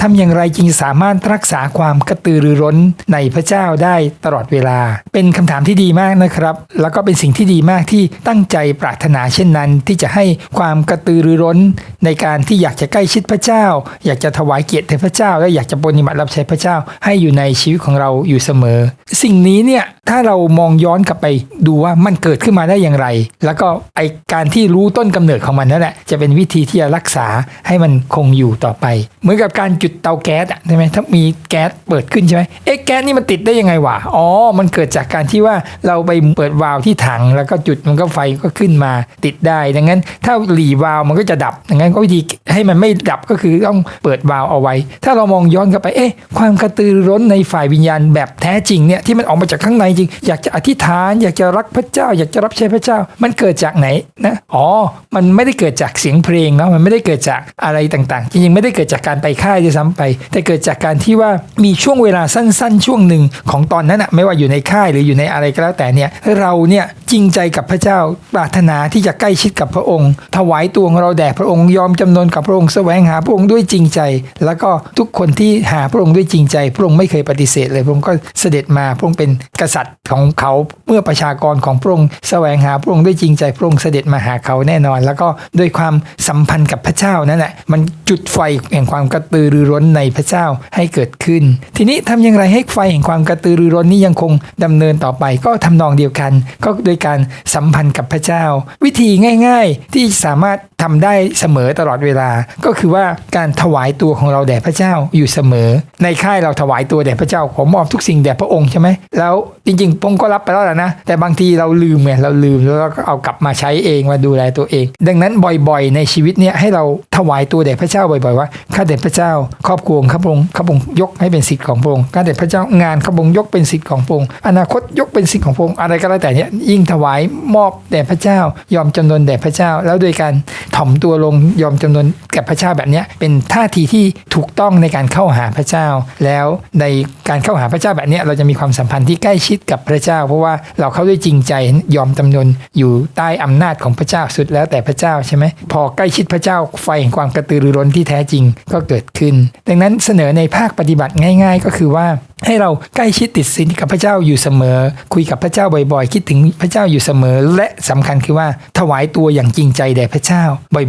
ทำอย่างไรจึงสามารถรักษาความกระตือรือร้นในพระเจ้าได้ตลอดเวลา เป็นคำถามที่ดีมากนะครับ แล้วก็เป็นสิ่งที่ดีมากที่ตั้งใจปรารถนาเช่นนั้น ที่จะให้ความกระตือรือร้น ในการที่อยากจะใกล้ชิดพระเจ้า อยากจะถวายเกียรติแด่พระเจ้า และอยากจะปฏิบัติรับใช้พระเจ้า ให้อยู่ในชีวิตของเราอยู่เสมอ สิ่งนี้เนี่ยถ้าเรามองย้อนกลับไปดูว่ามันเกิดขึ้นมาได้อย่างไร แล้วก็ไอการที่รู้ต้นกำเนิดของมันนั่นแหละจะเป็นวิธีที่จะรักษาให้มันคงอยู่ต่อไป เหมือนกับการจุดเตาแก๊สอะใช่ไหมถ้ามีแก๊สเปิดขึ้นใช่ไหมเอ๊ะแก๊สนี่มันติดได้ยังไงวะอ๋อ มันเกิดจากการที่ว่าเราไปเปิดวาล์วที่ถัง แล้วก็จุดมันก็ไฟก็ขึ้นมาติดได้ ดังนั้น ถ้าหลีวาล์วมันก็จะดับดังนั้นก็วิธีให้มันไม่ดับก็คือต้องเปิดวาล์วเอาไว้ ถ้าเรามองย้อนกลับไปเอ๊ะความกระตือร้นในฝ่ายวิญญาณแบบแท้จริงเนี่ยที่มันออกมาจากข้างในจริง อยากจะอธิษฐาน อยากจะรักพระเจ้า อยากจะรับใช้พระเจ้า มันเกิดจากไหนนะอ๋อ มันไม่ได้เกิดจากเสียงเพลงเนาะมันไม่ได้เกิดจากอะไรต่างๆ จริงๆไม่ได้เกิดจากการไปค่ายด้วยซ้ำไป แต่เกิดจากการที่ว่ามีช่วงเวลาสั้น ๆ ช่วงหนึ่งของตอนนั้นอะไม่ว่าอยู่ในค่ายหรืออยู่ในอะไรก็แล้วแต่เนี่ยเราเนี่ยจริงใจกับพระเจ้าปรารถนาที่จะใกล้ชิดกับพระองค์ ถวายตัวของเราแด่พระองค์ยอมจำนนกับพระองค์แสวงหาพระองค์ด้วยจริงใจ แล้วก็ทุกคนที่หาพระองค์ด้วยจริงใจ พระองค์ไม่เคยปฏิเสธเลยพระองค์ก็เสด็จมาพระองค์เป็นกษัตริย์ของเขาเมื่อประชากรของพระองค์แสวงหาพระองค์ด้วยจริงใจ พระองค์เสด็จมาหาเขาแน่นอน แล้วก็ด้วยความสัมพันธ์กับพระเจ้านั่นแหละมันจุดไฟแห่งความกระตือรือร้นในพระเจ้าให้เกิดขึ้น ทีนี้ทำอย่างไรให้ไฟแห่งความกระตือรือร้นนี้ยังคงดำเนินต่อไปก็ทำนองเดียวกัน ก็โดยการสัมพันธ์กับพระเจ้า วิธีง่าย ๆ ที่สามารถ ทำได้เสมอตลอดเวลา ก็คือว่าการถวายตัวของเราแด่พระเจ้าอยู่เสมอ ในค่ายเราถวายตัวแด่พระเจ้าขอมอบทุกสิ่งแด่พระองค์ใช่ไหมแล้วจริงๆพระองค์ก็รับไปแล้วแหละนะ แต่บางทีเราลืมไงเราลืมแล้วเราก็เอากลับมาใช้เองมาดูแลตัวเอง ดังนั้นบ่อยๆ ในชีวิตเนี่ยให้เราถวายตัวแด่พระเจ้าบ่อยๆว่าข้าแต่พระเจ้า ครอบครัวข้าพระองค์ข้าพระองค์ยกให้เป็นสิทธิ์ของพระองค์ข้าแต่พระเจ้างานข้าพระองค์ยกเป็นสิทธิ์ของพระองค์อนาคตยกเป็นสิทธิ์ของพระองค์อะไรก็แล้วแต่เนี่ยยิ่งถวายมอบแด่พระเจ้ายอมจำนนแด่พระเจ้าแล้วโดยการถ่อมตัวลงยอมจำนนแก่พระเจ้าแบบนี้เป็นท่าทีที่ถูกต้องในการเข้าหาพระเจ้า แล้วในการเข้าหาพระเจ้าแบบนี้เราจะมีความสัมพันธ์ที่ใกล้ชิดกับพระเจ้า เพราะว่าเราเข้าด้วยจริงใจยอมจำนนอยู่ใต้อำนาจของพระเจ้าสุดแล้วแต่พระเจ้าใช่ไหมพอใกล้ชิดพระเจ้าไฟแห่งความกระตือรือร้นที่แท้จริงก็เกิดขึ้น ดังนั้นเสนอในภาคปฏิบัติง่าย ๆ ก็คือว่า ให้เราใกล้ชิดติดสินกับพระเจ้าอยู่เสมอ คุยกับพระเจ้าบ่อยๆ คิดถึงพระเจ้าอยู่เสมอ และสำคัญคือว่าถวายตัวอย่างจริงใจแด่พระเจ้า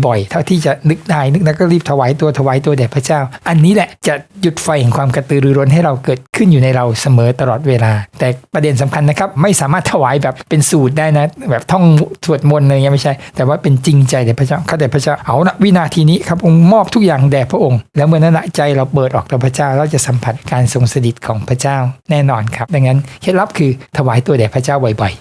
บ่อยๆ เท่าที่จะนึกได้นึกแล้วก็รีบถวายตัวถวายตัวแด่พระเจ้า อันนี้แหละจะหยุดไฟแห่งความกระตือรือร้นให้เราเกิดขึ้นอยู่ในเราเสมอตลอดเวลา แต่ประเด็นสำคัญนะครับ ไม่สามารถถวายแบบเป็นสูตรได้นะ แบบท่องสวดมนต์อะไรเงี้ยไม่ใช่ แต่ว่าเป็นจริงใจแด่พระเจ้าข้าแต่พระเจ้าเอานะวินาทีนี้ครับองค์มอบทุกอย่างแด่พระองค์ แล้วเมื่อนั้นใจเราเปิดออกต่อพระเจ้าเราจะสัมผัสการทรงสถิตของพระเจ้าแน่นอนครับ ดังนั้นเคล็ดลับคือถวายตัวแด่พระเจ้าบ่อย